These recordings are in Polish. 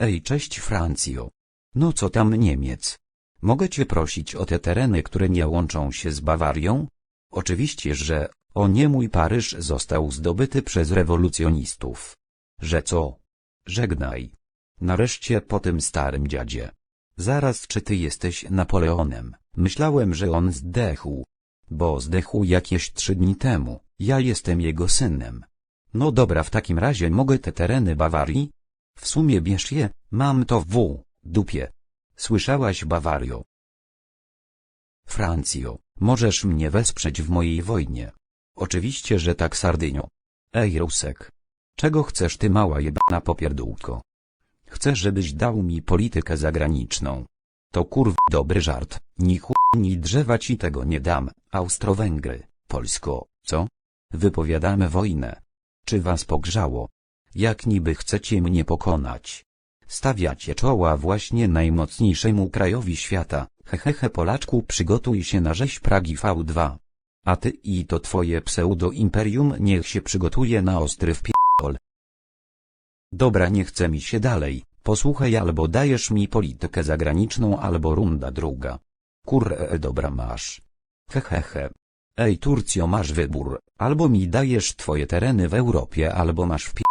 Ej, cześć Francjo. No co tam Niemiec? Mogę cię prosić o te tereny, które nie łączą się z Bawarią? Oczywiście, że, o nie mój Paryż został zdobyty przez rewolucjonistów. Że co? Żegnaj. Nareszcie po tym starym dziadzie. Zaraz czy ty jesteś Napoleonem? Myślałem, że on zdechł. Bo zdechł jakieś trzy dni temu, ja jestem jego synem. No dobra w takim razie mogę te tereny Bawarii? W sumie bierz je, mam to w dupie. Słyszałaś Bawario? Francjo, możesz mnie wesprzeć w mojej wojnie. Oczywiście, że tak Sardynio. Ej Rusek. Czego chcesz ty mała jebana popierdółko? Chcę żebyś dał mi politykę zagraniczną. To kurw dobry żart, ni ni drzewa ci tego nie dam, Austro-Węgry, Polsko, co? Wypowiadamy wojnę. Czy was pogrzało? Jak niby chcecie mnie pokonać? Stawiacie czoła właśnie najmocniejszemu krajowi świata, hehehe Polaczku przygotuj się na rzeź Pragi V2. A ty i to twoje pseudo-imperium niech się przygotuje na ostry wpierdol. Dobra nie chce mi się dalej, posłuchaj albo dajesz mi politykę zagraniczną albo runda druga. Kurre dobra masz. Hehehe. Ej Turcjo masz wybór, albo mi dajesz twoje tereny w Europie albo masz wpierdol.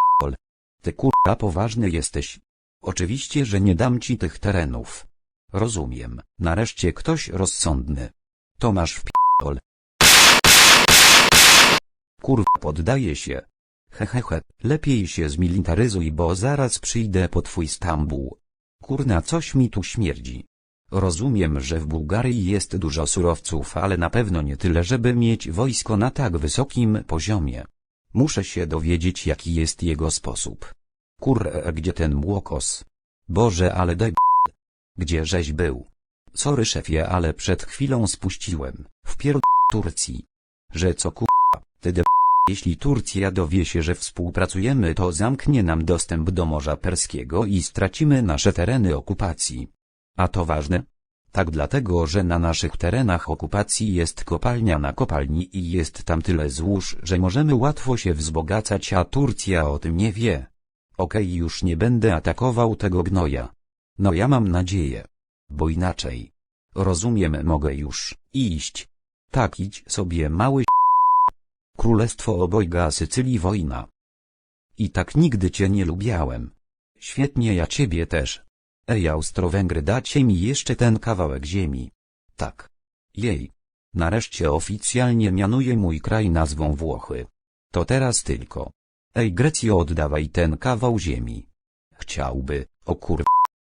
Ty kurwa poważny jesteś. Oczywiście, że nie dam ci tych terenów. Rozumiem, nareszcie ktoś rozsądny. To masz wpierdol. Kurwa poddaje się. Hehehe, lepiej się zmilitaryzuj, bo zaraz przyjdę po twój Stambuł. Kurna, coś mi tu śmierdzi. Rozumiem, że w Bułgarii jest dużo surowców, ale na pewno nie tyle, żeby mieć wojsko na tak wysokim poziomie. Muszę się dowiedzieć, jaki jest jego sposób. Kurre, gdzie ten młokos? Boże, ale daj Gdzie żeś był? Sorry szefie, ale przed chwilą spuściłem, w pier... Turcji. Że co kurwa, ty de... Jeśli Turcja dowie się, że współpracujemy to zamknie nam dostęp do Morza Perskiego i stracimy nasze tereny okupacji. A to ważne? Tak dlatego, że na naszych terenach okupacji jest kopalnia na kopalni i jest tam tyle złóż, że możemy łatwo się wzbogacać, a Turcja o tym nie wie. Okej, już nie będę atakował tego gnoja. No ja mam nadzieję. Bo inaczej. Rozumiem, mogę już iść. Tak idź sobie mały Królestwo obojga Sycylii wojna. I tak nigdy cię nie lubiałem. Świetnie ja ciebie też. Ej Austro-Węgry dacie mi jeszcze ten kawałek ziemi. Tak. Jej. Nareszcie oficjalnie mianuję mój kraj nazwą Włochy. To teraz tylko. Ej Grecjo oddawaj ten kawał ziemi. Chciałby, o kur...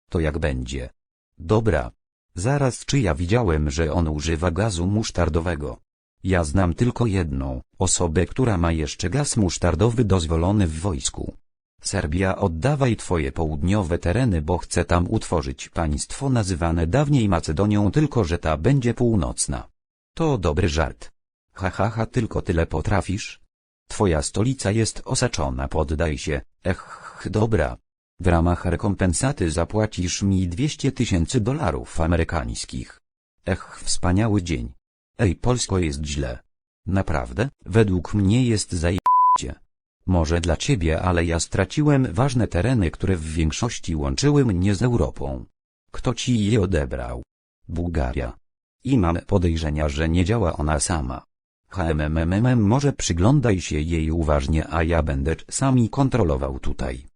To jak będzie. Dobra. Zaraz czy ja widziałem, że on używa gazu musztardowego. Ja znam tylko jedną osobę, która ma jeszcze gaz musztardowy dozwolony w wojsku. Serbia oddawaj twoje południowe tereny, bo chce tam utworzyć państwo nazywane dawniej Macedonią, tylko że ta będzie północna. To dobry żart. Ha ha ha, tylko tyle potrafisz? Twoja stolica jest osaczona, poddaj się. Ech, dobra. W ramach rekompensaty zapłacisz mi 200 tysięcy dolarów amerykańskich. Ech, wspaniały dzień. Ej, Polsko jest źle. Naprawdę, według mnie jest zajebiście. Może dla ciebie, ale ja straciłem ważne tereny, które w większości łączyły mnie z Europą. Kto ci je odebrał? Bułgaria. I mam podejrzenia, że nie działa ona sama. HMMMM może przyglądaj się jej uważnie, a ja będę sami kontrolował tutaj.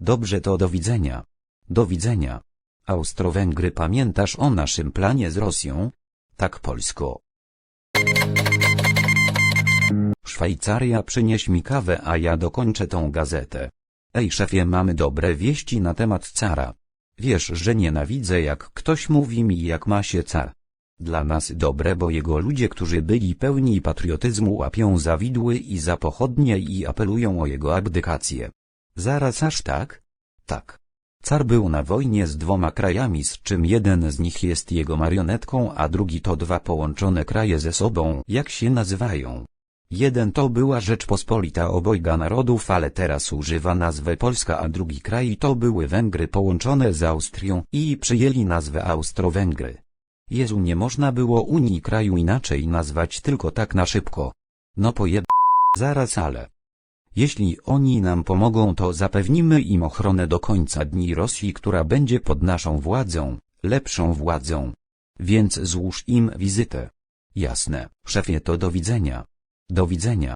Dobrze to do widzenia. Do widzenia. Austro-Węgry pamiętasz o naszym planie z Rosją? Tak Polsko. Szwajcaria przynieś mi kawę, a ja dokończę tą gazetę. Ej szefie, mamy dobre wieści na temat cara. Wiesz, że nienawidzę jak ktoś mówi mi jak ma się car. Dla nas dobre, bo jego ludzie, którzy byli pełni patriotyzmu łapią za widły i za pochodnie i apelują o jego abdykację. Zaraz aż tak? Tak. Car był na wojnie z dwoma krajami, z czym jeden z nich jest jego marionetką, a drugi to dwa połączone kraje ze sobą, jak się nazywają. Jeden to była Rzeczpospolita obojga narodów, ale teraz używa nazwę Polska, a drugi kraj to były Węgry połączone z Austrią i przyjęli nazwę Austro-Węgry. Jezu nie można było Unii kraju inaczej nazwać tylko tak na szybko. No pojeb... Zaraz ale. Jeśli oni nam pomogą to zapewnimy im ochronę do końca dni Rosji, która będzie pod naszą władzą, lepszą władzą. Więc złóż im wizytę. Jasne, szefie to do widzenia. Do widzenia.